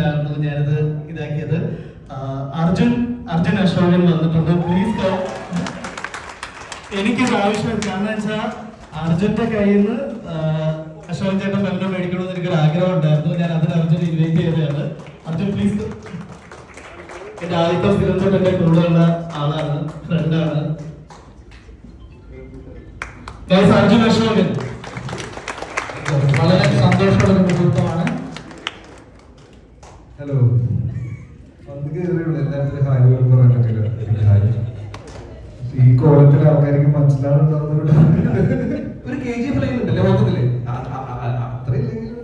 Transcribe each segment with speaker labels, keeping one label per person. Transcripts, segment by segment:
Speaker 1: സന്തോഷത്തിലായിരുന്നു ഞാനത് ഇതാക്കിയത്. അർജുൻ അർജുൻ അശോകൻ വന്നിട്ടുണ്ട്. പ്ലീസ് എനിക്കൊരു ആവശ്യം കാരണം വെച്ചാൽ അർജുന്റെ കയ്യിൽ നിന്ന് അശോകൻ ചേട്ടൻ നല്ല മേടിക്കണമെന്ന് എനിക്കൊരു ആഗ്രഹം ഉണ്ടായിരുന്നു. ഞാൻ അതിന് അർജുൻ ഇൻവൈറ്റ് ചെയ്തതാണ്. അർജുൻ പ്ലീസ് എന്റെ ആദ്യത്തെ ഫിലിം തൊട്ട് എന്റെ കൂടെയുള്ള ആളാണ് ഫ്രണ്ടാണ് അർജുൻ അശോകൻ.
Speaker 2: വളരെ സന്തോഷമുള്ള ഒരു മുഹൂർത്തമാണ്.
Speaker 3: ഹലോ. വന്ന് കയറിയുള്ളൂ എല്ലാവരും ഹായ് പറയാൻ പറ്റില്ല ഹായ് ഈ കോലത്തിൽ ആൾക്കാർക്ക് മനസ്സിലാവുന്നുണ്ടോ ഒരു കെ ജി ഫ്ലൈൻ ഉണ്ടല്ലേ മൊത്തത്തിൽ? അത്രയില്ലെങ്കിലും.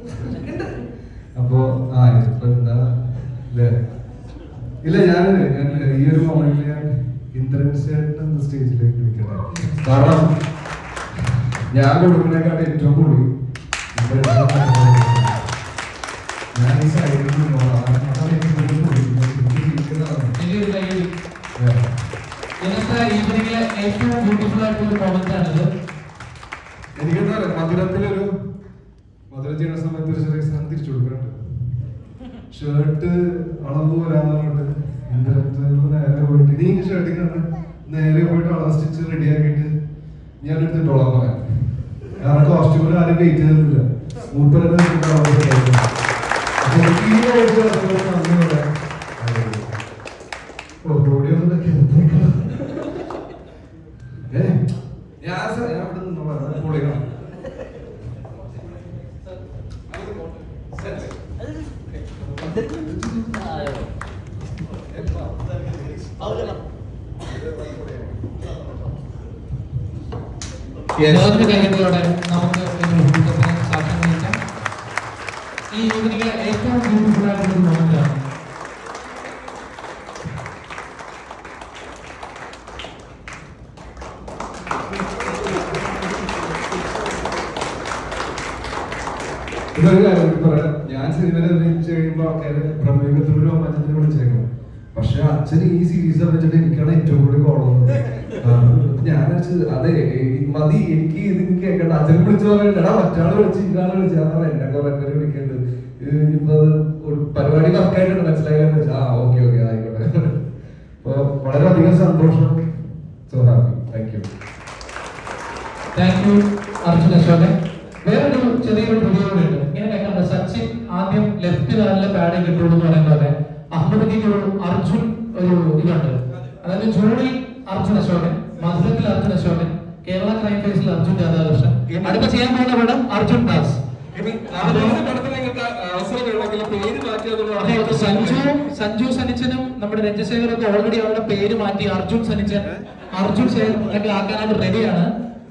Speaker 3: അപ്പോ ആ ഇപ്പൊ എന്താ? ഇല്ലേ. ഇല്ല ഞാൻ ഞാൻ ഈ ഒരു മൊമെന്റിൽ ഞാൻ ഇന്ദ്രൻസ് ചേട്ടൻ സ്റ്റേജിലേക്ക് വിളിക്കട്ടെ കാരണം ഞാൻ കൊടുക്കുന്നതിനെക്കാട്ട് ഏറ്റവും കൂടി
Speaker 2: ഏറ്റവും ബ്യൂട്ടിഫുൾ ആയിട്ടുള്ള മൊമെന്റ് ആണിത്
Speaker 3: എനിക്കെന്താ പറയാ മധുരത്തിലൊരു മധുരം സമയത്ത് ഒരു ചെറിയ സാധനം തിരിച്ചു കൊടുക്കുന്നുണ്ട് ഷർട്ട് അളവ് ഇന്ദ്രത്തിൽ നേരെ പോയിട്ട് നീ ഷർട്ടിനാണ് നേരെ പോയിട്ട് അളവ് സ്റ്റിച്ച് റെഡിയാക്കിയിട്ട് ഞാൻ എടുത്തിട്ടോളാം പറയാം കാരണം കോസ്റ്റ്യൂമിൽ ആരും വെയിറ്റ് ചെയ്തിട്ടില്ല മൂപ്പരുടെ ഈ
Speaker 2: കാര്യങ്ങളോടെ നമുക്ക് ഈ
Speaker 3: ഞാൻ സിനിമയിൽ അഭിനയിച്ചു കഴിയുമ്പോൾ ആൾക്കാര് പ്രമേഹത്തിലൂടെ അമ്മച്ചനെ വിളിച്ചേക്കും. പക്ഷെ അച്ഛൻ ഈ സീരീസ് വെച്ചിട്ട് എനിക്കാണ് ഏറ്റവും കൂടുതൽ ഞാൻ അതെ മതി എനിക്ക് ഇത് കേൾക്കണ്ട അച്ഛനെ വിളിച്ചു പറയണ്ടടാ മറ്റാളെ വിളിച്ച് ഇതാണ് വിളിച്ച്. ഞാൻ എന്നെ കുറെ പേര് വിളിക്കേണ്ടത് ഒരു പരിപാടി വർക്കായിട്ടുണ്ട് മനസ്സിലായെന്ന് വെച്ചാൽ ആ ഓക്കെ ഓക്കെ ആയിക്കോട്ടെ. അപ്പൊ വളരെയധികം സന്തോഷം. So happy thank you
Speaker 2: thank you Arjun Ashokan. വേറൊരു ചെറിയൊരു ട്രിവിയ ഉണ്ട്. ഇങ്ങനെ കേൾക്കാണ്ട് സച്ചിൻ ആദ്യം ലെഫ്റ്റ് കാലിലെ പാഡ് കിട്ടുള്ളൂ എന്ന് പറയുന്നത് അഹമ്മദിക്ക് ഒരു അർജുൻ ഒരു ഇതുണ്ട്. അതായത് ജൂണിൽ അർജുൻ അശോകൻ. മധുരത്തിൽ അർജുൻ അശോകൻ കേരള ക്രൈം ഫേസിൽ അർജുൻ രാധാകൃഷ്ണൻ. അടുത്ത ചെയ്യാൻ പോകുന്ന പടം അർജുൻ ദാസ്. സഞ്ജു സഞ്ജു സനിച്ചനും നമ്മുടെ രഞ്ജശേഖരൊക്കെ ഓൾറെഡി അവരുടെ പേര് മാറ്റി അർജുൻ സനിച്ചൻ അർജുൻ ആക്കാനായിട്ട് റെഡിയാണ്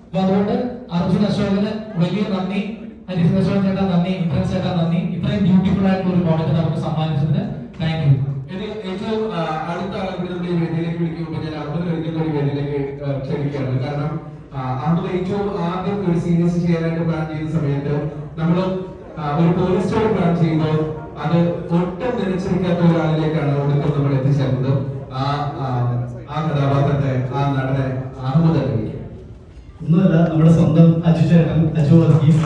Speaker 2: അപ്പൊ അതുകൊണ്ട് അർജുൻ അശോകന് വലിയ നന്ദി ഹരിഹർ അശോക് ചേട്ടാ നന്ദി ഇത്രയും ചേട്ടാ നന്ദി. ഇത്രയും ബ്യൂട്ടിഫുൾ ആയിട്ടുള്ള ഒരു മോഡൽ നമുക്ക് സമ്മാനിച്ചതിന് താങ്ക് യു
Speaker 4: ഇനി ഏറ്റവും ആ, അടുത്ത ആളെ കൂടി നമ്മൾ ഈ വേദിയിലേക്ക് വിളിക്കുമ്പോൾ ഞാൻ അഹമ്മദ് കഴിക്കുന്ന ഒരു വേദിയിലേക്ക് ആ, ക്ഷണിക്കുകയാണ് കാരണം ആ, അഹമ്മദ് ഏറ്റവും ആദ്യം ഒരു സീരീസ് ചെയ്യാനായിട്ട് പ്ലാൻ ചെയ്യുന്ന സമയത്ത് നമ്മൾ ഒരു പോലീസ് സ്റ്റോറി പ്ലാൻ ചെയ്യുമ്പോൾ അത് ഒട്ടും നിലച്ചിരിക്കാത്ത ഒരാളിലേക്കാണ് ഒടുക്കം നമ്മൾ എത്തിച്ചേർന്നത്. ആ ആ, കഥാപാത്രത്തെ ആ നടനെ അഹമ്മദ് അലി
Speaker 1: ഒന്നുമല്ല നമ്മുടെ സ്വന്തം അജു ചേട്ടൻ അജു വർഗീസ്.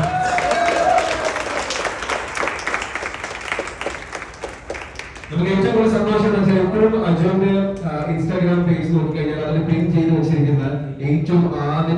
Speaker 4: നമുക്ക് ഏറ്റവും കൂടുതൽ സന്തോഷം എന്ന് വെച്ചാൽ എപ്പോഴും അജുവിന്റെ ഇൻസ്റ്റാഗ്രാം പേജ് നോക്കിക്കഴിഞ്ഞാൽ അതിൽ പിൻ ചെയ്ത് വെച്ചിരിക്കുന്ന ഏറ്റവും ആദ്യ